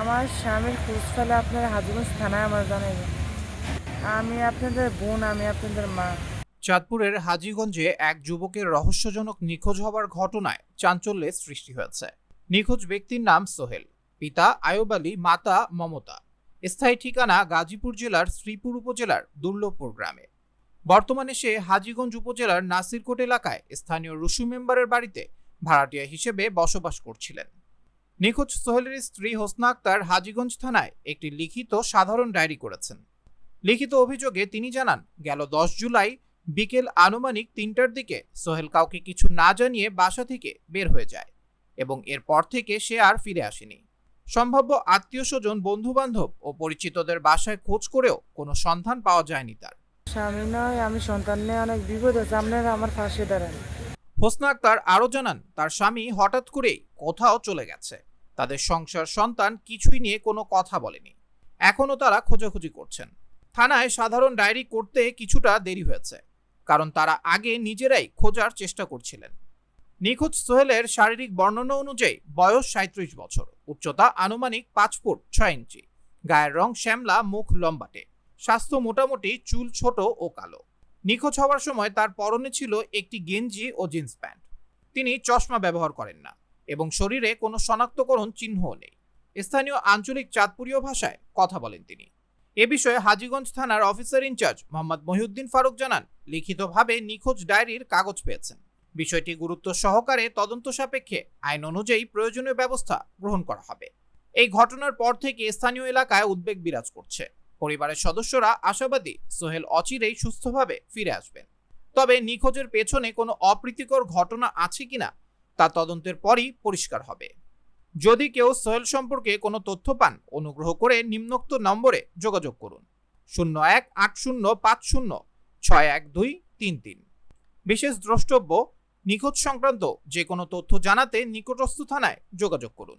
আমার স্বামীর খোঁজ পেলে আপনার হাজিগঞ্জ থানায় আমার জানাইবেন আমি আপনাদের বোন, আমি আপনাদের মা। চাঁদপুরের হাজীগঞ্জে এক যুবকের রহস্যজনক নিখোঁজ হবার ঘটনায় চাঞ্চল্যের সৃষ্টি হয়েছে। নিখোঁজ ব্যক্তির নাম সোহেল। পিতা আয়ুব আলী, মাতা মমতা। স্থায়ী ঠিকানা গাজীপুর জেলার শ্রীপুর উপজেলার দুর্লভপুর গ্রামে। বর্তমানে সে হাজীগঞ্জ উপজেলার নাসিরকোট এলাকায় স্থানীয় রুশু মেম্বারের বাড়িতে ভাড়াটিয়া হিসেবে বসবাস করছিলেন। নিখোঁজ সোহেলের স্ত্রী হোসনা আক্তার হাজীগঞ্জ থানায় একটি লিখিত সাধারণ ডায়েরি করেছেন। লিখিত অভিযোগে তিনি জানান, গেল দশ জুলাই বিকেল আনুমানিক তিনটার দিকে সোহেল কাউকে কিছু না জানিয়ে বাসা থেকে বের হয়ে যায় এবং এরপর থেকে সে আর ফিরে আসেনি। সম্ভাব্য আত্মীয় স্বজন বন্ধু বান্ধব ও পরিচিতদের বাসায় খোঁজ করেও কোনো সন্ধান পাওয়া যায়নি তার। স্বামী নয়, আমি সন্তান নিয়ে অনেক বিপদ আছে আমার পাশে দাঁড়ান। হোসনা আক্তার আরও জানান, তার স্বামী হঠাৎ করেই কোথাও চলে গেছে। তাদের সংসার সন্তান কিছুই নিয়ে কোনো কথা বলেনি। এখনও তারা খোঁজাখুঁজি করছেন। থানায় সাধারণ ডায়েরি করতে কিছুটা দেরি হয়েছে, কারণ তারা আগে নিজেরাই খোঁজার চেষ্টা করছিলেন। নিখোঁজ সোহেলের শারীরিক বর্ণনা অনুযায়ী বয়স সাঁত্রিশ বছর, উচ্চতা আনুমানিক পাঁচ ফুট ছয় ইঞ্চি, গায়ের রং শ্যামলা, মুখ লম্বাটে, স্বাস্থ্য মোটামুটি চুল ছোট ও কালো। নিখোঁজ হওয়ার সময় তার পরনে ছিল একটি গেঞ্জি ও জিন্স প্যান্ট। তিনি চশমা ব্যবহার করেন না এবং শরীরে কোনো শনাক্তকরণ চিহ্নও নেই। স্থানীয় আঞ্চলিক চাঁদপুরীয় ভাষায় কথা বলেন তিনি। এ বিষয়ে হাজীগঞ্জ থানার officer in charge Mohammad Mohiuddin Faruk জানান, লিখিতভাবে নিখোঁজ ডায়েরির কাগজ পেয়েছেন। বিষয়টি গুরুত্ব সহকারে তদন্ত সাপেক্ষে আইন অনুযায়ী প্রয়োজনীয় ব্যবস্থা গ্রহণ করা হবে। এই ঘটনার পর থেকে স্থানীয় এলাকায় উদ্বেগ বিরাজ করছে। পরিবারের সদস্যরা আশাবাদী সোহেল অচিরেই সুস্থভাবে ফিরে আসবেন। তবে নিখোঁজের পেছনে কোনো অপ্রীতিকর ঘটনা আছে কিনা, তা তদন্তের পরই পরিষ্কার হবে। যদি কেউ সোহেল সম্পর্কে কোনো তথ্য পান, অনুগ্রহ করে নিম্নোক্ত নম্বরে যোগাযোগ করুন। শূন্য এক আট শূন্য পাঁচ শূন্য ছয় এক দুই তিন তিন। বিশেষ দ্রষ্টব্য, নিখোঁজ সংক্রান্ত যে কোনো তথ্য জানাতে নিকটস্থ থানায় যোগাযোগ করুন।